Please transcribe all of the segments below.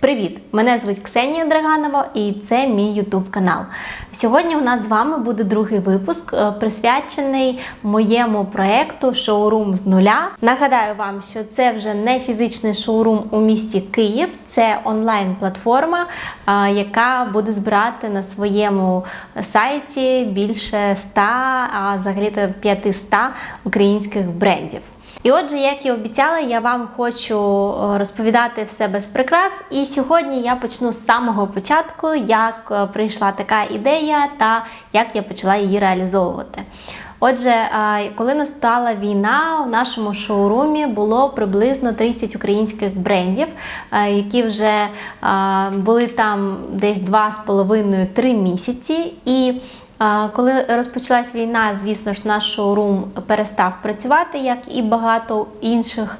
Привіт! Мене звуть Ксенія Драганова і це мій YouTube канал. Сьогодні у нас з вами буде другий випуск, е, присвячений моєму проєкту Шоурум з нуля. Нагадаю вам, що це вже не фізичний шоурум у місті Київ, це онлайн-платформа, е, яка буде збирати на своєму сайті більше 100, а взагалі-то 500 українських брендів. І отже, як і обіцяла, я вам хочу е, розповідати все без прикрас. І сьогодні я почну з самого початку, як е, прийшла така ідея та як я почала її реалізовувати. Отже, е, коли настала війна, у нашому шоурумі було приблизно 30 українських брендів, які вже були там десь 2,5-3 місяці. І Коли розпочалась війна, звісно ж, наш шоурум перестав працювати, як і багато інших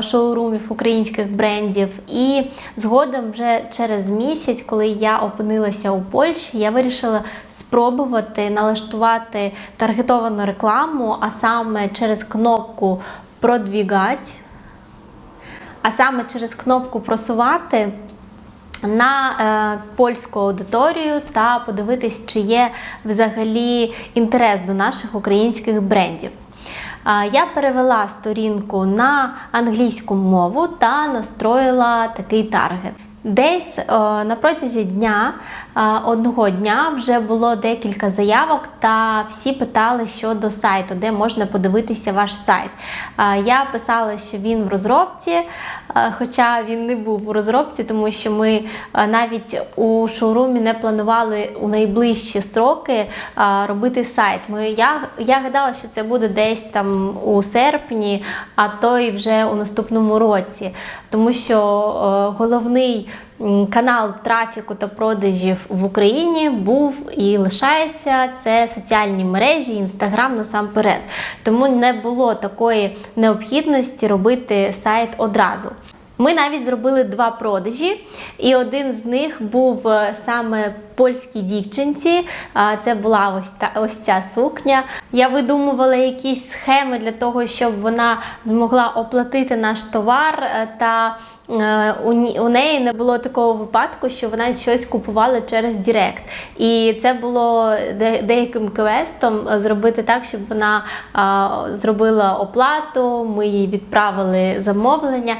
шоурумів українських брендів. І згодом, вже через місяць, коли я опинилася у Польщі, я вирішила спробувати налаштувати таргетовану рекламу, а саме через кнопку Продвігать, а саме через кнопку Просувати на е, польську аудиторію та подивитись, чи є взагалі інтерес до наших українських брендів. Я перевела сторінку на англійську мову та настроїла такий таргет. Десь на протязі дня одного дня вже було декілька заявок, та всі питали щодо сайту, де можна подивитися ваш сайт. Я писала, що він в розробці, хоча він не був у розробці, тому що ми навіть у шоурумі не планували у найближчі строки робити сайт. Я, я гадала, що це буде десь там у серпні, а то й вже у наступному році, тому що е, головний канал трафіку та продажів в Україні був і лишається це соціальні мережі, інстаграм насамперед. Тому не було такої необхідності робити сайт одразу. Ми навіть зробили два продажі, і один з них був е, саме польській дівчинці. Це була ось та ось ця сукня. Я видумувала якісь схеми для того, щоб вона змогла оплатити наш товар е, та. е, У неї не було такого випадку, що вона щось купувала через Директ. І це було деяким квестом зробити так, щоб вона зробила оплату, ми їй відправили замовлення.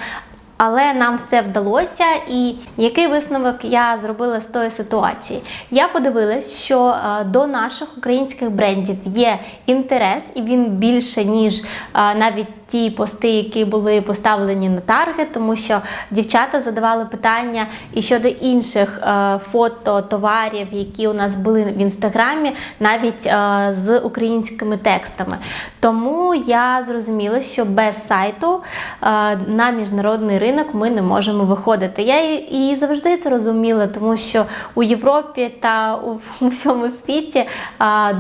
Але нам це вдалося, і який висновок я зробила з тої ситуації? Я подивилась, що е, до наших українських брендів є інтерес, і він більше, ніж е, навіть ті пости, які були поставлені на таргет, тому що дівчата задавали питання і щодо інших е, фото товарів, які у нас були в інстаграмі, навіть з українськими текстами. Тому я зрозуміла, що без сайту на міжнародний ринок ми не можемо виходити. Я і, завжди це розуміла, тому що у Європі та у, всьому світі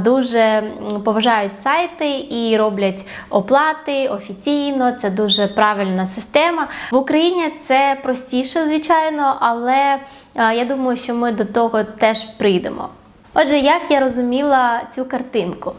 дуже поважають сайти і роблять оплати офіційно. Це дуже правильна система. В Україні це простіше, звичайно, але я думаю, що ми до того теж прийдемо. Отже, як я розуміла цю картинку?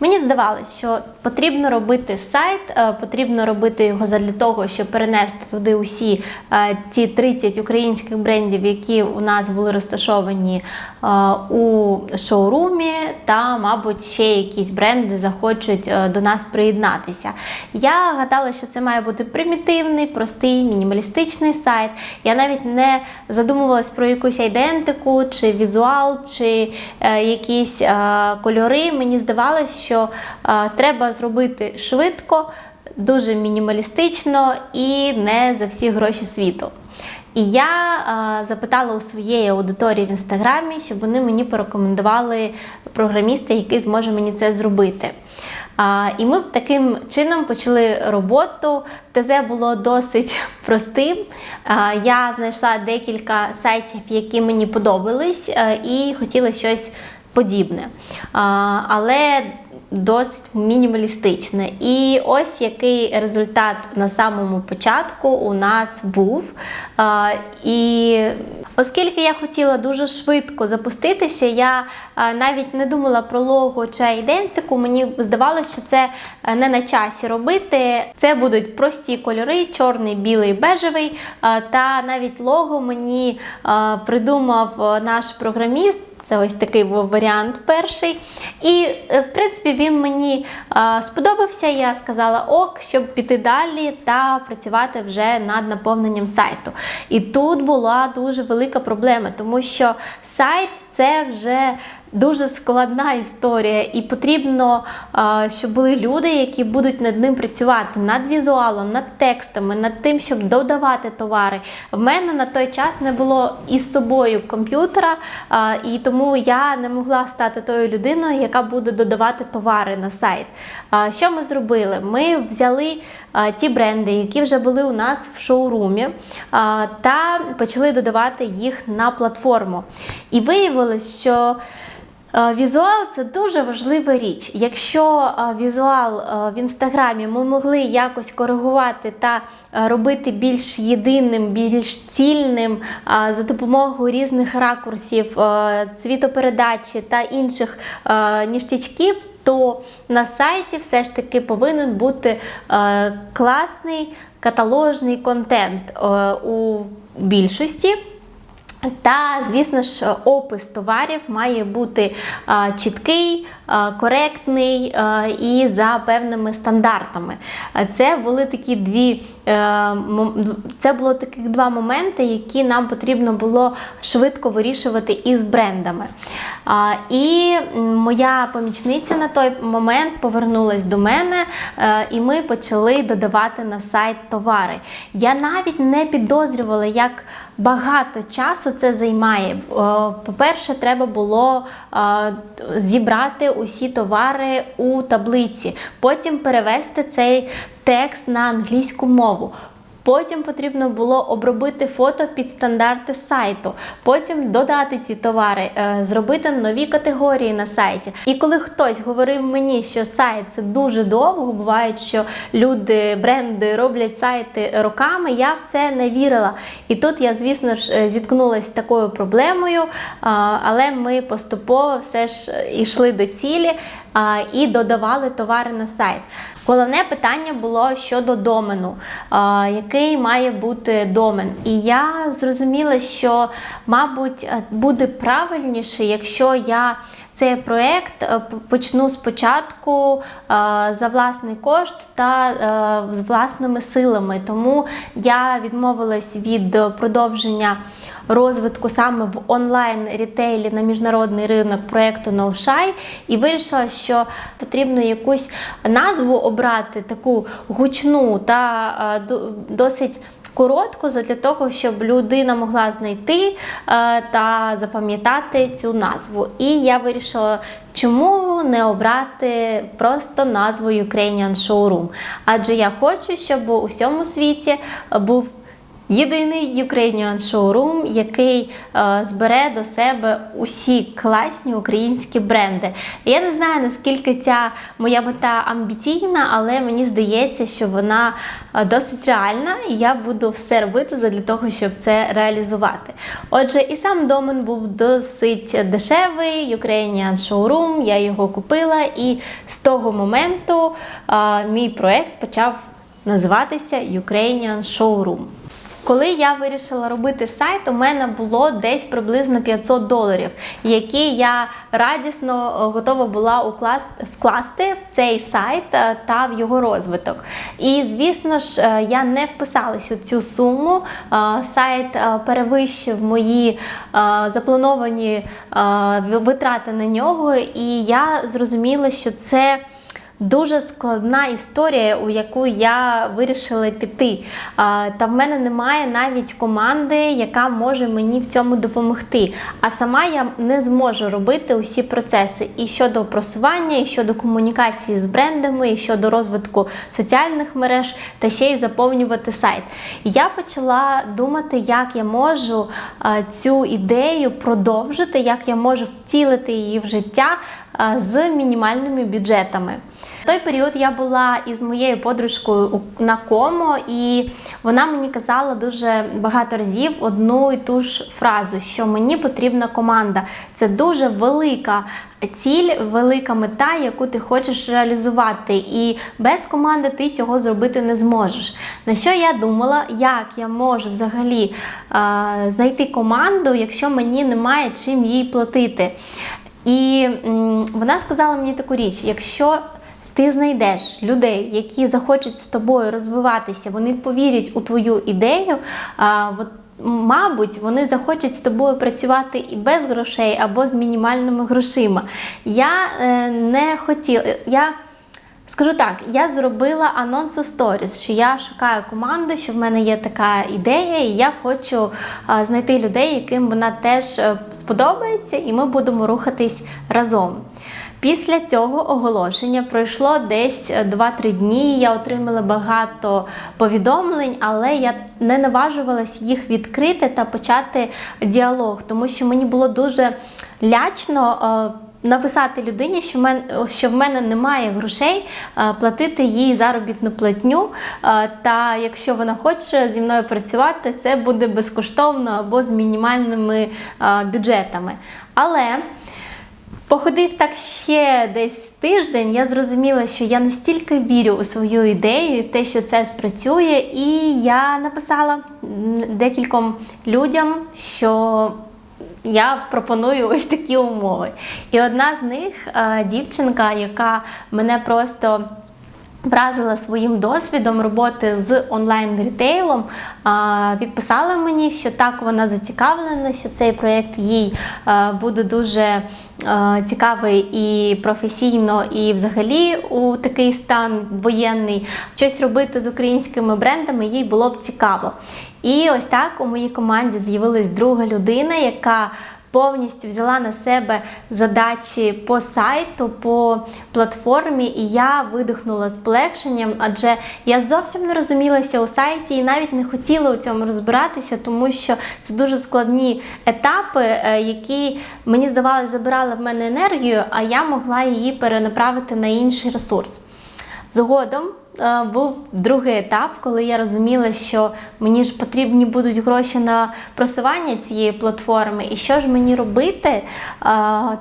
Мені здавалося, що потрібно робити сайт, е, потрібно робити його задля того, щоб перенести туди усі е, ті 30 українських брендів, які у нас були розташовані е, у шоурумі, та, мабуть, ще якісь бренди захочуть е, до нас приєднатися. Я гадала, що це має бути примітивний, простий, мінімалістичний сайт. Я навіть не задумувалась про якусь айдентику, чи візуал, чи е, якісь е, кольори. Мені здавалось, що е, треба зробити швидко, дуже мінімалістично і не за всі гроші світу. І я е, запитала у своєї аудиторії в інстаграмі, щоб вони мені порекомендували програміста, який зможе мені це зробити. І ми таким чином почали роботу. ТЗ було досить простим. Я знайшла декілька сайтів, які мені подобались, е, і хотіла щось подібне. Але досить мінімалістичне. І ось який результат на самому початку у нас був. І Оскільки я хотіла дуже швидко запуститися, я навіть не думала про лого чи ідентику. Мені здавалося, що це е, не на часі робити. Це будуть прості кольори: чорний, білий, бежевий. Та навіть лого мені придумав е, наш програміст. Це ось такий був варіант перший. І, е, в принципі, він мені е, сподобався. Я сказала ок, щоб піти далі та працювати вже над наповненням сайту. І тут була дуже велика проблема, тому що сайт це вже дуже складна історія, і потрібно, щоб були люди, які будуть над ним працювати, над візуалом, над текстами, над тим, щоб додавати товари. В мене на той час не було із собою комп'ютера, і тому я не могла стати тою людиною, яка буде додавати товари на сайт. Що ми зробили? Ми взяли ті бренди, які вже були у нас в шоурумі, та почали додавати їх на платформу. І виявилось, що Візуал це дуже важлива річ. Якщо е, візуал е, в інстаграмі ми могли якось коригувати та е, робити більш єдиним, більш цільним е, за допомогою різних ракурсів, е, цвітопередачі та інших е, ніштячків, то на сайті все ж таки повинен бути е, класний каталожний контент е, у більшості. Та, звісно ж, опис товарів має бути чіткий, коректний і за певними стандартами. Це були такі дві е, це було таких два моменти, які нам потрібно було швидко вирішувати із брендами. І моя помічниця на той момент повернулась до мене, е, і ми почали додавати на сайт товари. Я навіть не підозрювала, як багато часу це займає. Е, По-перше, треба було е, зібрати усі товари у таблиці, потім перевести цей текст на англійську мову. Потім потрібно було обробити фото під стандарти сайту, потім додати ці товари, е, зробити нові категорії на сайті. І коли хтось говорив мені, що сайт це дуже довго, буває, що люди, бренди роблять сайти роками, я в це не вірила. І тут я, звісно ж, е, зіткнулася з такою проблемою, але ми поступово все ж е, йшли до цілі і додавали товари на сайт. Головне питання було щодо домену, який має бути домен. І я зрозуміла, що, мабуть, е, буде правильніше, якщо я цей проєкт е, почну спочатку е, за власний кошт та е, з власними силами. Тому я відмовилась від продовження розвитку саме в онлайн рітейлі на міжнародний ринок проєкту NoShy і вирішила, що потрібно якусь назву обрати таку гучну та досить. Коротко для того, щоб людина могла знайти е, та запам'ятати цю назву. І я вирішила, чому не обрати просто назву Ukrainian Showroom. Адже я хочу, щоб у всьому світі був Єдиний Ukrainian Showroom, який е, збере до себе усі класні українські бренди. Я не знаю, наскільки ця моя мета амбіційна, але мені здається, що вона е, досить реальна, і я буду все робити для того, щоб це реалізувати. Отже, і сам домен був досить дешевий, Ukrainian Showroom, я його купила, і з того моменту е, мій проект почав називатися Ukrainian Showroom. Коли я вирішила робити сайт, у мене було десь приблизно 500 доларів, які я радісно е, готова була уклас- вкласти в цей сайт е, та в його розвиток. І звісно ж, е, я не вписалась у цю суму. Сайт перевищив мої заплановані витрати на нього, і я зрозуміла, що це. Дуже складна історія, у яку я вирішила піти. Та в мене немає навіть команди, яка може мені в цьому допомогти. А сама я не зможу робити усі процеси і щодо просування, і щодо комунікації з брендами, і щодо розвитку соціальних мереж, та ще й заповнювати сайт. Я почала думати, як я можу цю ідею продовжити, як я можу втілити її в життя з мінімальними бюджетами. В той період я була із моєю подружкою на комо, і вона мені казала дуже багато разів одну і ту ж фразу, що мені потрібна команда. Це дуже велика ціль, велика мета, яку ти хочеш реалізувати. І без команди ти цього зробити не зможеш. На що я думала, як я можу взагалі е, знайти команду, якщо мені немає чим їй платити. І м, вона сказала мені таку річ: якщо ти знайдеш людей, які захочуть з тобою розвиватися, вони повірять у твою ідею. А, от, мабуть, вони захочуть з тобою працювати і без грошей або з мінімальними грошима. Я е, не хотіла. Я Скажу так, я зробила анонс у сторіс, що я шукаю команду, що в мене є така ідея, і я хочу а, знайти людей, яким вона теж е, сподобається, і ми будемо рухатись разом. Після цього оголошення пройшло десь е, 2-3 дні. Я отримала багато повідомлень, але я не наважувалась їх відкрити та почати діалог, тому що мені було дуже лячно. е, Написати людині, що в мене, що в мене немає грошей е, платити їй заробітну платню. е, Та якщо вона хоче зі мною працювати, це буде безкоштовно або з мінімальними е, бюджетами. Але Походив так ще десь тиждень, я зрозуміла, що я настільки вірю у свою ідею і в те, що це спрацює, і я написала декільком людям, що я пропоную ось такі умови. І одна з них е, дівчинка, яка мене просто вразила своїм досвідом роботи з онлайн-рітейлом, відписала мені, що так вона зацікавлена, що цей проєкт їй буде дуже е, цікавий і професійно, і взагалі у такий стан воєнний щось робити з українськими брендами їй було б цікаво. І ось так у моїй команді з'явилась друга людина, яка повністю взяла на себе задачі по сайту, по платформі, і я видихнула з полегшенням, адже я зовсім не розумілася у сайті і навіть не хотіла у цьому розбиратися, тому що це дуже складні етапи, е, які мені здавалося забирали в мене енергію, а я могла її перенаправити на інший ресурс. Згодом був другий етап, коли я розуміла, що мені ж потрібні будуть гроші на просування цієї платформи, і що ж мені робити е,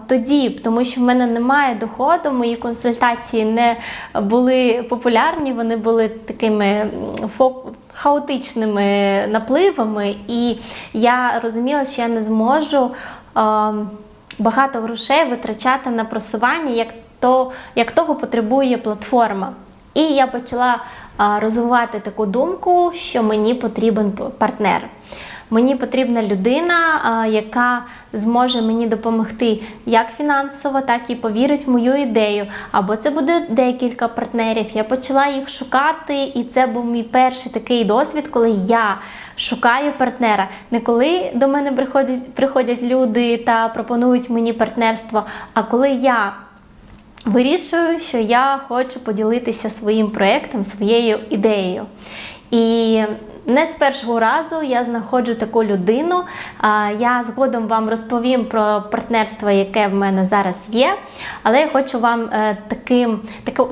тоді, тому що в мене немає доходу, мої консультації не були популярні, вони були такими хаотичними напливами, і я розуміла, що я не зможу. е, Багато грошей витрачати на просування, як то як того потребує платформа. І я почала розвивати таку думку, що мені потрібен партнер. Мені потрібна людина, яка зможе мені допомогти як фінансово, так і повірить в мою ідею. Або це буде декілька партнерів. Я почала їх шукати, і це був мій перший такий досвід, коли я шукаю партнера. Не коли до мене приходять, приходять люди та пропонують мені партнерство, а коли я вирішую, що я хочу поділитися своїм проєктом, своєю ідеєю. І не з першого разу я знаходжу таку людину. Я згодом вам розповім про партнерство, яке в мене зараз є. Але я хочу вам е, таким,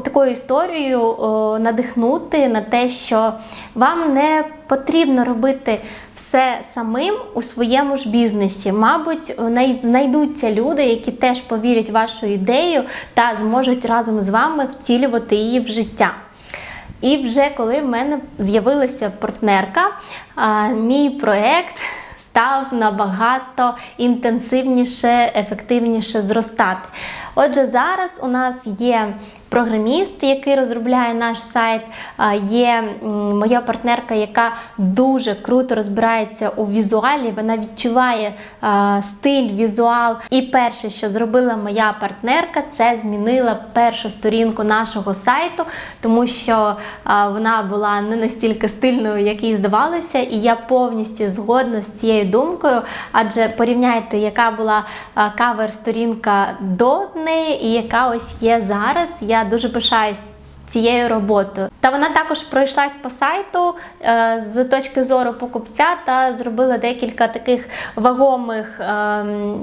такою історією надихнути на те, що вам не потрібно робити все самим у своєму ж бізнесі. Мабуть, знайдуться люди, які теж повірять в вашу ідею та зможуть разом з вами втілювати її в життя. І вже коли в мене з'явилася партнерка, мій проєкт став набагато інтенсивніше, ефективніше зростати. Отже, зараз у нас є програміст, який розробляє наш сайт, є моя партнерка, яка дуже круто розбирається у візуалі. Вона відчуває стиль, візуал. І перше, що зробила моя партнерка, це змінила першу сторінку нашого сайту, тому що вона була не настільки стильною, як їй здавалося, і я повністю згодна з цією думкою. Адже порівняйте, яка була кавер-сторінка до неї і яка ось є зараз. Я дуже пишаюсь цією роботою. Та вона також пройшлась по сайту е, з точки зору покупця та зробила декілька таких вагомих. ем,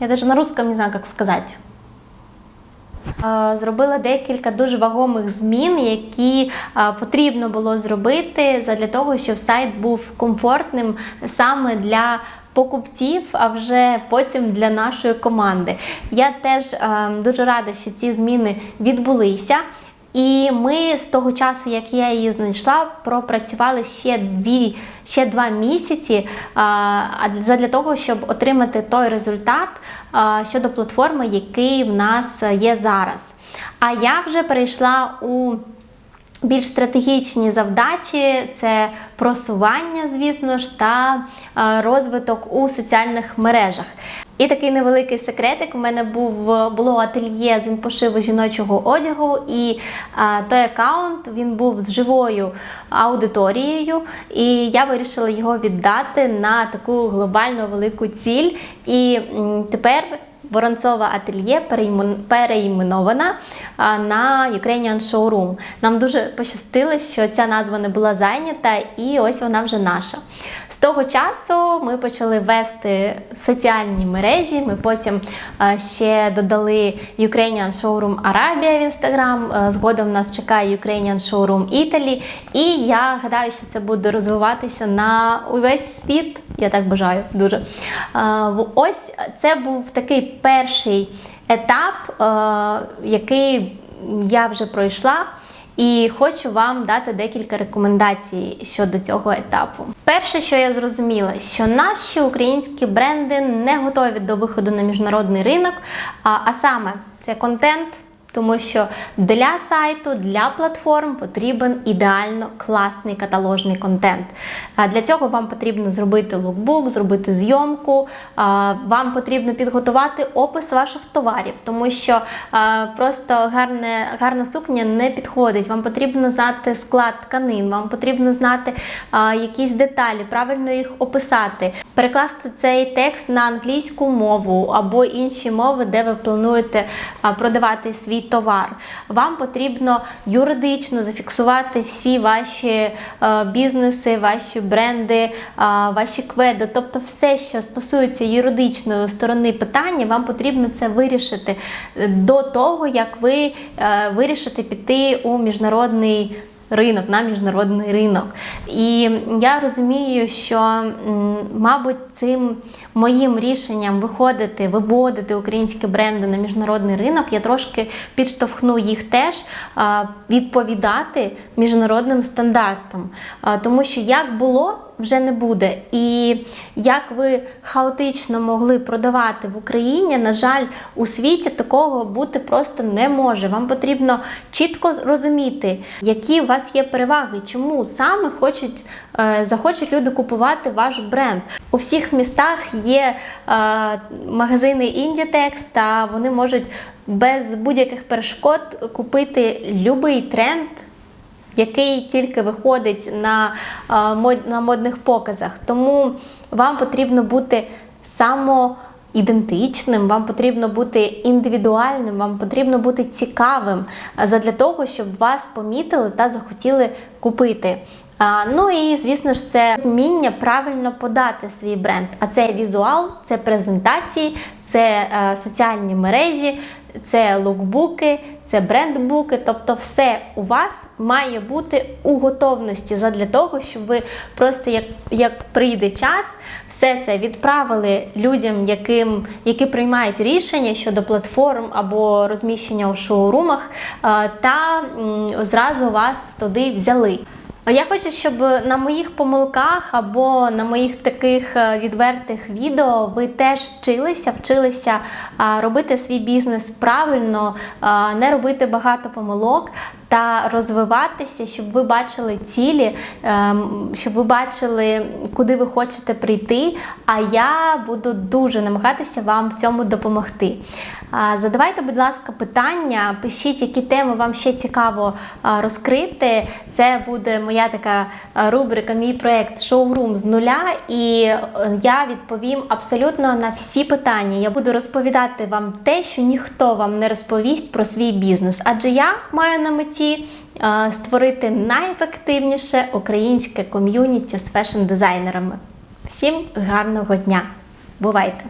я даже на русском не знаю, как сказать. Е, Зробила декілька дуже вагомих змін, які е, потрібно було зробити для того, щоб сайт був комфортним саме для покупців, а вже потім для нашої команди. Я теж е, дуже рада, що ці зміни відбулися. І ми з того часу, як я її знайшла, пропрацювали ще дві ще два місяці а, для того, щоб отримати той результат а, щодо платформи, який в нас є зараз. А я вже перейшла у більш стратегічні завдачі це просування, звісно ж, та е, розвиток у соціальних мережах. І такий невеликий секретик. У мене був було ательє з інпошиву жіночого одягу, і а, той аккаунт він був з живою аудиторією, і я вирішила його віддати на таку глобальну велику ціль. І м, тепер Воронцова ательє переіменована на Ukrainian Showroom. Нам дуже пощастило, що ця назва не була зайнята, і ось вона вже наша. З того часу ми почали вести соціальні мережі. Ми потім ще додали Ukrainian Showroom Arabia в Instagram. Згодом нас чекає Ukrainian Showroom Italy. І я гадаю, що це буде розвиватися на увесь світ. Я так бажаю дуже. Ось це був такий перший етап, який я вже пройшла. І хочу вам дати декілька рекомендацій щодо цього етапу. Перше, що я зрозуміла, що наші українські бренди не готові до виходу на міжнародний ринок, а, а саме це контент. Тому що для сайту, для платформ потрібен ідеально класний каталожний контент. Для цього вам потрібно зробити лукбук, зробити зйомку, вам потрібно підготувати опис ваших товарів, тому що просто гарне, гарна сукня не підходить. Вам потрібно знати склад тканин, вам потрібно знати якісь деталі, правильно їх описати, перекласти цей текст на англійську мову або інші мови, де ви плануєте продавати свій товар. Вам потрібно юридично зафіксувати всі ваші е, бізнеси, ваші бренди, е, ваші кведи, тобто все, що стосується юридичної сторони питання, вам потрібно це вирішити до того, як ви е, вирішите піти у міжнародний ринок, на міжнародний ринок. І я розумію, що, мабуть, цим моїм рішенням виходити, виводити українські бренди на міжнародний ринок, я трошки підштовхну їх теж відповідати міжнародним стандартам. Тому що як було вже не буде. І як ви хаотично могли продавати в Україні, на жаль, у світі такого бути просто не може. Вам потрібно чітко розуміти, які у вас є переваги, чому саме хочуть, е, захочуть люди купувати ваш бренд. У всіх містах є е, магазини Inditex, та вони можуть без будь-яких перешкод купити будь-який тренд який тільки виходить на, на модних показах. Тому вам потрібно бути само. Ідентичним, вам потрібно бути індивідуальним, вам потрібно бути цікавим для того, щоб вас помітили та захотіли купити. Ну і звісно ж, це вміння правильно подати свій бренд. А це візуал, це презентації, це е, соціальні мережі, це лукбуки, це брендбуки, тобто все у вас має бути у готовності для того, щоб ви просто як як прийде час, все це відправили людям, яким, які приймають рішення щодо платформ або розміщення у шоурумах, та зразу вас туди взяли. Я хочу, щоб на моїх помилках або на моїх таких е, відвертих відео ви теж вчилися, вчилися робити свій бізнес правильно, не робити багато помилок та розвиватися, щоб ви бачили цілі, ем, щоб ви бачили, куди ви хочете прийти. А я буду дуже намагатися вам в цьому допомогти. Задавайте, будь ласка, питання, пишіть, які теми вам ще цікаво розкрити. Це буде моя така рубрика, мій проєкт шоурум з нуля. І е, я відповім абсолютно на всі питання. Я буду розповідати вам те, що ніхто вам не розповість про свій бізнес. Адже я маю на меті створити найефективніше українське ком'юніті з фешн-дизайнерами. Всім гарного дня! Бувайте!